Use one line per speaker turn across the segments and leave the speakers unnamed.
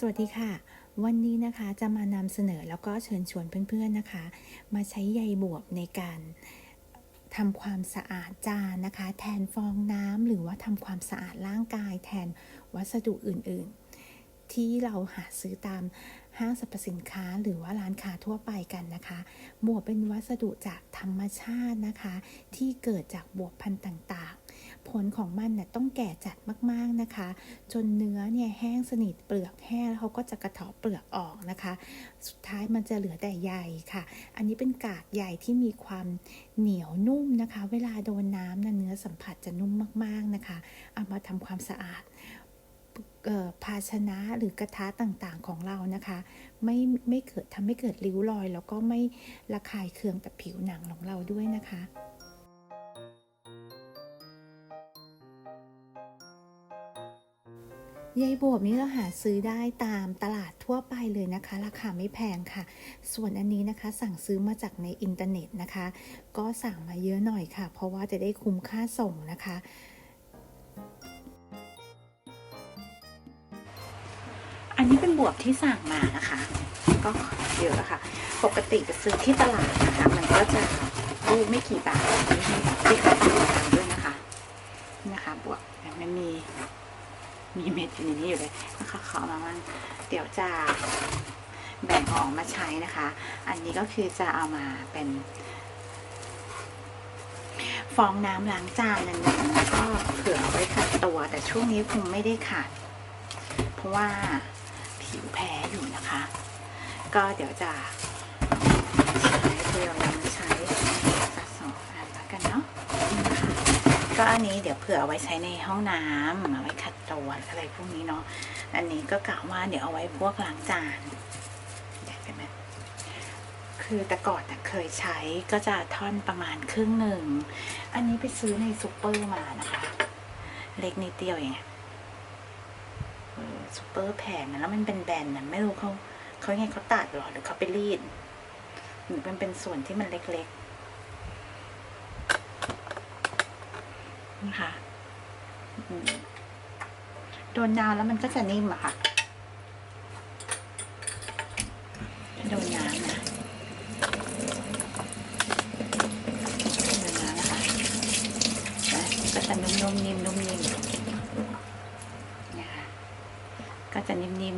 สวัสดีค่ะ วันนี้นะคะจะมานำเสนอแล้วก็เชิญชวนเพื่อนๆนะคะ มาใช้ใยบวบในการทำความสะอาดจานนะคะ แทนฟองน้ำหรือว่าทำความสะอาดร่างกาย แทนวัสดุอื่นๆ ที่เราหาซื้อตามห้างสรรพสินค้าหรือว่าร้านค้าทั่วไปกันนะคะ บวบเป็นวัสดุจากธรรมชาตินะคะ ที่เกิดจากบวบพันธุ์ต่างๆ ผลของมันเนี่ยต้องแก่จัดมากๆนะคะ จนเนื้อเนี่ยแห้งสนิทเปลือกแห้งแล้วเขาก็จะกระเทาะเปลือกออกนะคะ สุดท้ายมันจะเหลือแต่ใยค่ะ อันนี้เป็นกากใยที่มีความเหนียวนุ่มนะคะ เวลาโดนน้ำนะเนื้อสัมผัสจะนุ่มมากๆนะคะ เอามาทำความสะอาดภาชนะหรือกระทะต่างๆของเรานะคะ ไม่ไม่เกิดทำให้เกิดริ้วรอย แล้วก็ไม่ระคายเคืองกับผิวหนังของเราด้วยนะคะ ใยบวบนี้เราหาซื้อได้ตามตลาดทั่วไปเลยนะคะ ราคาไม่แพงค่ะ ส่วนอันนี้นะคะสั่งซื้อมาจากในอินเทอร์เน็ตนะคะ ก็สั่งมาเยอะหน่อยค่ะ เพราะว่าจะได้คุ้มค่าส่งนะคะ
อันนี้เป็นบวบที่สั่งมานะคะ ก็เยอะค่ะ ปกติไปซื้อที่ตลาดนะคะ มันก็จะลูไม่กี่บาทที่ให้ที่เขาตันด้วยนะคะนี่นะคะบวบมันมี มีเม็ดอยู่ในนี้อยู่เลยนะคะขอมามั่งเดี๋ยวจะแบ่งออกมาใช้นะคะ อันนี้ก็คือจะเอามาเป็นฟองน้ำล้างจานนั่นเองแล้วก็เผื่อเอาไว้ขัดตัว แต่ช่วงนี้คงไม่ได้ขัด เพราะว่าผิวแพ้อยู่นะคะ ก็เดี๋ยวจะใช้เดี๋ยวนำมาใช้สักสองอันแล้วกันเนาะนะคะ ก็อันนี้เดี๋ยวเผื่อเอาไว้ใช้ในห้องน้ำเอาไว้ขัดตัวอะไรพวกนี้เนาะอันนี้ก็กะว่าเดี๋ยวเอาไว้พวกล้างจานใหญ่ไปไหมคือแต่ก่อนน่ะเคยใช้ก็จะท่อนประมาณครึ่งหนึ่ง อันนี้ไปซื้อในซูเปอร์มานะคะ เล็กนิดเดียวเองซูเปอร์แพงนะแล้วมันเป็นแบนนะไม่รู้เขาเขาไงเขาตัดหรอหรือเขาไปรีดหรือมันเป็นส่วนที่มันเล็ก นะคะโดนน้ำแล้วมันก็จะนิ่มอะค่ะ โดนน้ำนะโดนน้ำนะคะก็จะนุ่มๆนิ่มๆนิ่มๆนี่ยค่ะก็จะนิ่ม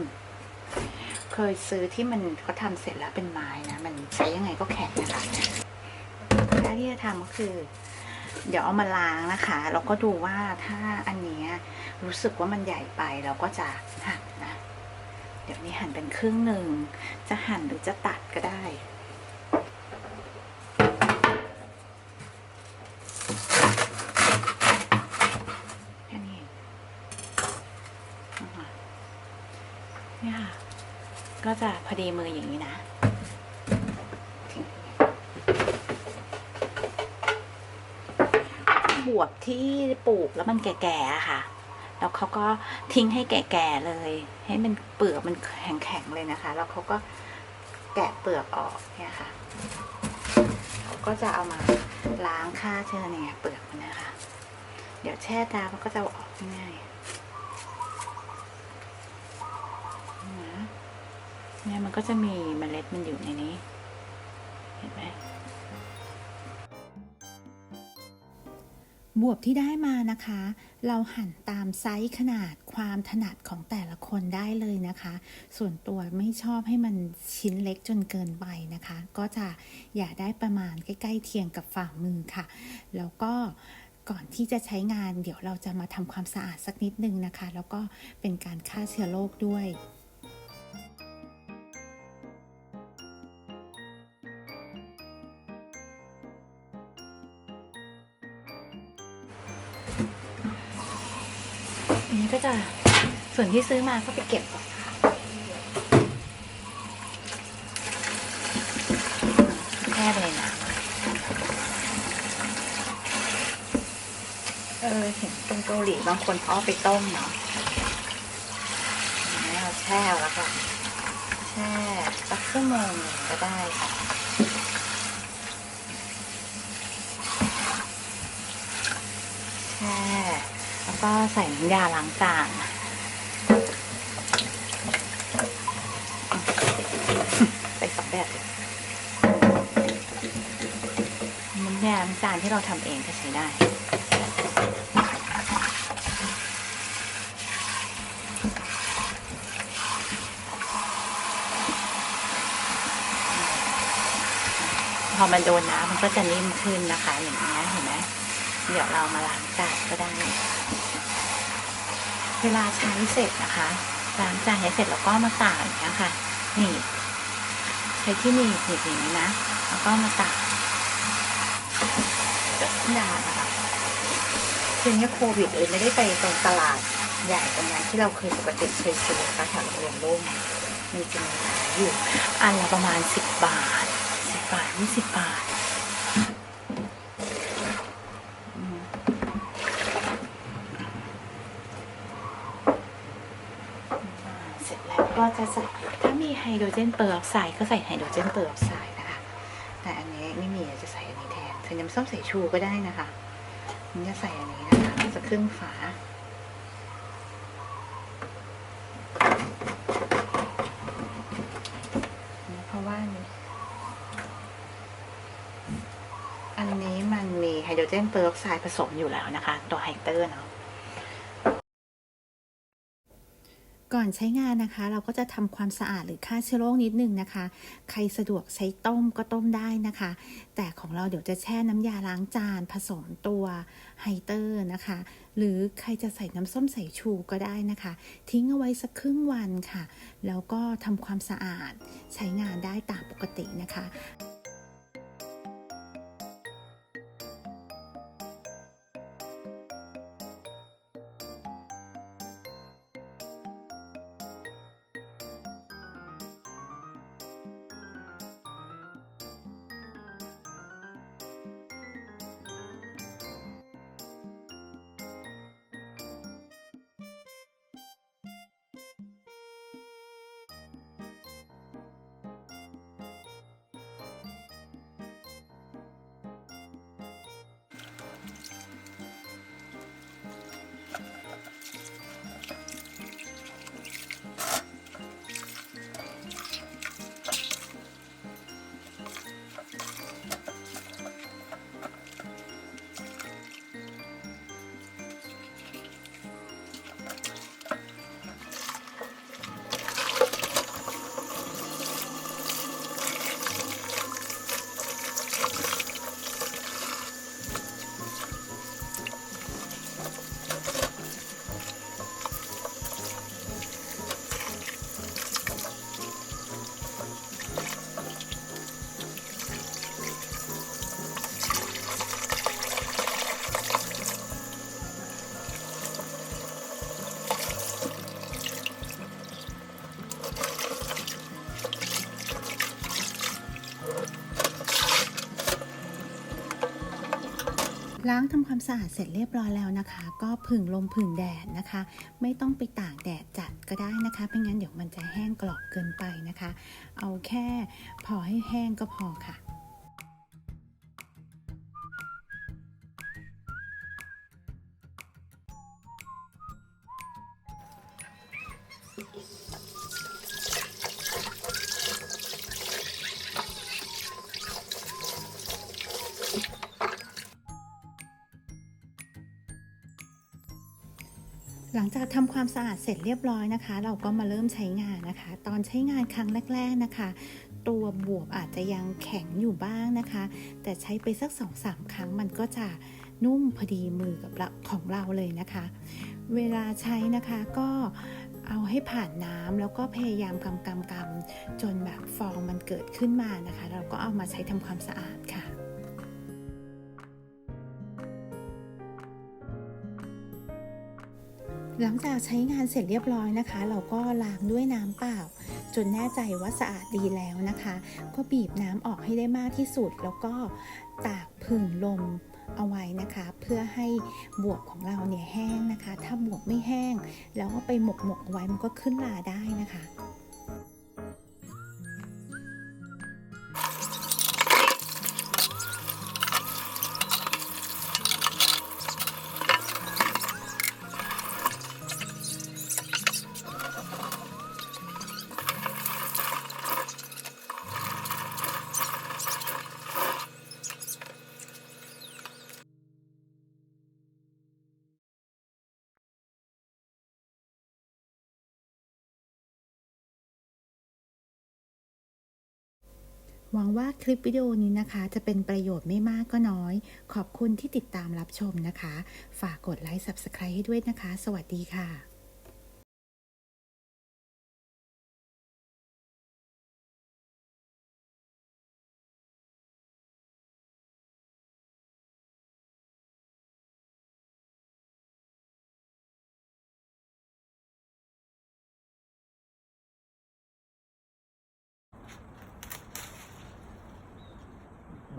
ๆ เคยซื้อที่มันเขาทำเสร็จแล้วเป็นไม้นะ มันใช้ยังไงก็แข็งนะคะถ้าที่จะทำก็คือ เดี๋ยวเอามาล้างนะคะ แล้วก็ดูว่าถ้าอันเนี้ยรู้สึกว่ามันใหญ่ไปเราก็จะหั่นนะ เดี๋ยวนี้หั่นเป็นครึ่งหนึ่ง จะหั่นหรือจะตัดก็ได้แค่นี้เองนี่ค่ะก็จะพอดีมืออย่างนี้นะ บ วบที่ปลูกแล้วมันแก่ๆค่ะ แล้วเขาก็ทิ้งให้แก่ๆเลย ให้มันเปลือกมันแข็งๆเลยนะคะ แล้วเขาก็แกะเปลือกออกเนี่ยค่ะเขาก็จะเอามาล้างฆ่าเชื้อเนี่ยเปลือกมันนะคะ เดี๋ยวแช่น้ำมันก็จะออกง่ายเนี่ยมันก็จะมีเมล็ดมันอยู่ในนี้ เห็นไหม
บวบที่ได้มานะคะ เราหั่นตามไซส์ขนาดความถนัดของแต่ละคนได้เลยนะคะ ส่วนตัวไม่ชอบให้มันชิ้นเล็กจนเกินไปนะคะ ก็จะอย่าได้ประมาณใกล้ๆเทียงกับฝ่ามือค่ะ แล้วก็ก่อนที่จะใช้งานเดี๋ยวเราจะมาทำความสะอาดสักนิดนึงนะคะ แล้วก็เป็นการฆ่าเชื้อโรคด้วย
ส่วนที่ซื้อมาก็ไปเก็บก่อนค่ะแช่เลยนะเออเห็นตรงเกาหลีบางคนเขาเอาไปต้มเนาะอันนี้เราแช่แล้วก็แช่สักชั่วโมงหนึ่งก็ได้ค่ะแช่แล้วก็ใส่น้ำยาล้างจาน
จานที่เราทำเองก็ใช้ได้ พอมันโดนน้ำมันก็จะนิ่มขึ้นนะคะ อย่างนี้เห็นไหมเดี๋ยวเรามาล้างจานก็ได้ เวลาใช้เสร็จนะคะล้างจานให้เสร็จแล้วก็มาตากอย่างเงี้ค่ะหนีบใช้ที่หนีบหนีบอย่างนี้นะ แล้วก็มาตากด่านะคะ ทีนี้โควิดเลยไม่ได้ไปตรงตลาดใหญ่ตรงนั้นที่เราเคยปกติเคยซื้อนะคะแถวโรงเรียนร่มมันจะมีขายอยู่อันละประมาณสิบบาทสิบบาทยี่สิบบาทเสร็จแล้วก็จะใส่ถ้ามีไฮโดรเจนเปอร์ออกไซด์ก็ใส่ไฮโดรเจนเปอร์ออกไซด์นะคะ แต่อันนี้ไม่มีจะใส่อันนี้แทนใส่น้ำส้มสายชูก็ได้นะคะมันจะใส่อันนี้นะ จะครึ่งฝา เพราะว่าอันนี้อันนี้มันมีไฮโดรเจนเปอร์ออกไซด์ผสมอยู่แล้วนะคะ ตัวไฮเตอร์เนาะ
ก่อนใช้งานนะคะ เราก็จะทำความสะอาดหรือฆ่าเชื้อโรคนิดนึงนะคะ ใครสะดวกใช้ต้มก็ต้มได้นะคะ แต่ของเราเดี๋ยวจะแช่น้ำยาล้างจานผสมตัวไฮเตอร์นะคะ หรือใครจะใส่น้ำส้มสายชูก็ได้นะคะ ทิ้งเอาไว้สักครึ่งวันค่ะ แล้วก็ทำความสะอาดใช้งานได้ตามปกตินะคะางทำความสะอาดเสร็จเรียบร้อยแล้วนะคะ ก็ผึ่งลมผึ่งแดดนะคะ ไม่ต้องไปตากแดดจัดก็ได้นะคะไม่งั้นเดี๋ยวมันจะแห้งกรอบเกินไปนะคะ เอาแค่พอให้แห้งก็พอค่ะ หลังจากทำความสะอาดเสร็จเรียบร้อยนะคะ เราก็มาเริ่มใช้งานนะคะ ตอนใช้งานครั้งแรก ๆนะคะ ตัวบวบอาจจะยังแข็งอยู่บ้างนะคะ แต่ใช้ไปสักสองสามครั้งมันก็จะนุ่มพอดีมือกับของเราเลยนะคะ เวลาใช้นะคะก็เอาให้ผ่านน้ำแล้วก็พยายามกำกำกำจนแบบฟองมันเกิดขึ้นมานะคะ เราก็เอามาใช้ทำความสะอาดค่ะ หลังจากใช้งานเสร็จเรียบร้อยนะคะ เราก็ล้างด้วยน้ำเปล่า จนแน่ใจว่าสะอาดดีแล้วนะคะ ก็บีบน้ำออกให้ได้มากที่สุด แล้วก็ตากผึ่งลมเอาไว้นะคะ เพื่อให้บวบของเราเนี่ยแห้งนะคะ ถ้าบวบไม่แห้ง แล้วก็ไปหมกหมกเอาไว้มันก็ขึ้นลาได้นะคะ หวังว่าคลิปวิดีโอนี้นะคะ จะเป็นประโยชน์ไม่มากก็น้อย ขอบคุณที่ติดตามรับชมนะคะ ฝากกดไลค์ Subscribe ให้ด้วยนะคะ สวัสดีค่ะ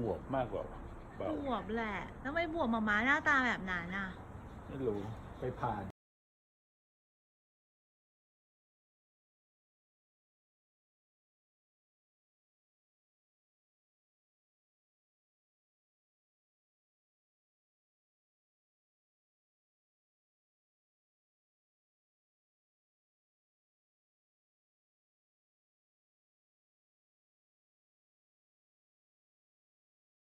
บวกมากกว่าเปล่า
บวบแหละ แล้วไม่บวบมาม้าหน้าตาแบบนั้นอะ
ไม่รู้ ไปผ่าน